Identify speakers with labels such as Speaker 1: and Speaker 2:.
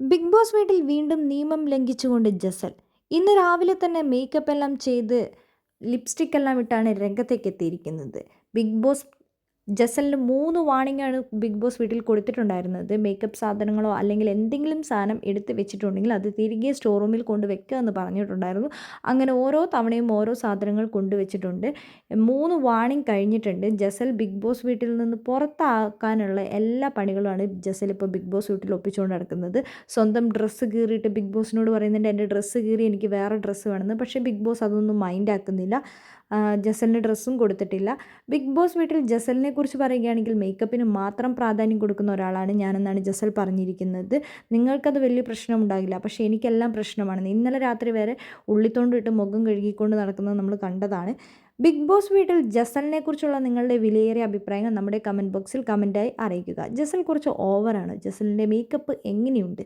Speaker 1: Big boss വീട്ടിൽ വീണ്ടും നിയമം ലംഘിച്ചുകൊണ്ട് ജസൽ. ഇന്ന് രാവിലെ തന്നെ മേക്കപ്പ് എല്ലാം ചെയ്ത് ലിപ്സ്റ്റിക് എല്ലാം ഇട്ടാണ് രംഗത്തേക്ക് എത്തിയിരിക്കുന്നത്. ബിഗ് ബോസ് ജസലിന് മൂന്ന് വാണിംഗാണ് ബിഗ് ബോസ് വീട്ടിൽ കൊടുത്തിട്ടുണ്ടായിരുന്നത്. മേക്കപ്പ് സാധനങ്ങളോ അല്ലെങ്കിൽ എന്തെങ്കിലും സാധനം എടുത്ത് വെച്ചിട്ടുണ്ടെങ്കിൽ അത് തിരികെ സ്റ്റോർ റൂമിൽ കൊണ്ട് വെക്കുക എന്ന് പറഞ്ഞിട്ടുണ്ടായിരുന്നു. അങ്ങനെ ഓരോ തവണയും ഓരോ സാധനങ്ങൾ കൊണ്ടുവച്ചിട്ടുണ്ട് മൂന്ന് വാണിംഗ് കഴിഞ്ഞിട്ടുണ്ട്. ജസൽ ബിഗ് ബോസ് വീട്ടിൽ നിന്ന് പുറത്താക്കാനുള്ള എല്ലാ പണികളുമാണ് ജസൽ ഇപ്പോൾ ബിഗ് ബോസ് വീട്ടിൽ ഒപ്പിച്ചുകൊണ്ട് നടക്കുന്നത്. സ്വന്തം ഡ്രസ്സ് കീറിയിട്ട് ബിഗ് ബോസിനോട് പറയുന്നുണ്ട് എന്റെ ഡ്രസ്സ് കീറി എനിക്ക് വേറെ ഡ്രസ്സ് വേണമെന്ന്. പക്ഷേ ബിഗ് ബോസ് അതൊന്നും മൈൻഡ് ആക്കുന്നില്ല. ജസലിന് ഡ്രസ്സും കൊടുത്തിട്ടില്ല. ബിഗ് ബോസ് വീട്ടിൽ ജസലിനെ കുറിച്ച് പറയുകയാണെങ്കിൽ മേക്കപ്പിന് മാത്രം പ്രാധാന്യം കൊടുക്കുന്ന ഒരാളാണ് ഞാനെന്നാണ് ജസൽ പറഞ്ഞിരിക്കുന്നത്. നിങ്ങൾക്കത് വലിയ പ്രശ്നം ഉണ്ടാകില്ല പക്ഷേ എനിക്കെല്ലാം പ്രശ്നമാണ്. ഇന്നലെ രാത്രി വരെ ഉള്ളിത്തോണ്ടിട്ട് മുഖം കഴുകിക്കൊണ്ട് നടക്കുന്നത് നമ്മൾ കണ്ടതാണ്. ബിഗ് ബോസ് വീട്ടിൽ ജസലിനെ കുറിച്ചുള്ള നിങ്ങളുടെ വിലയേറിയ അഭിപ്രായങ്ങൾ നമ്മുടെ കമന്റ് ബോക്സിൽ കമന്റായി അറിയിക്കുക. ജസൽ കുറച്ച് ഓവറാണ് ജസലിന്റെ മേക്കപ്പ് എങ്ങനെയുണ്ട്?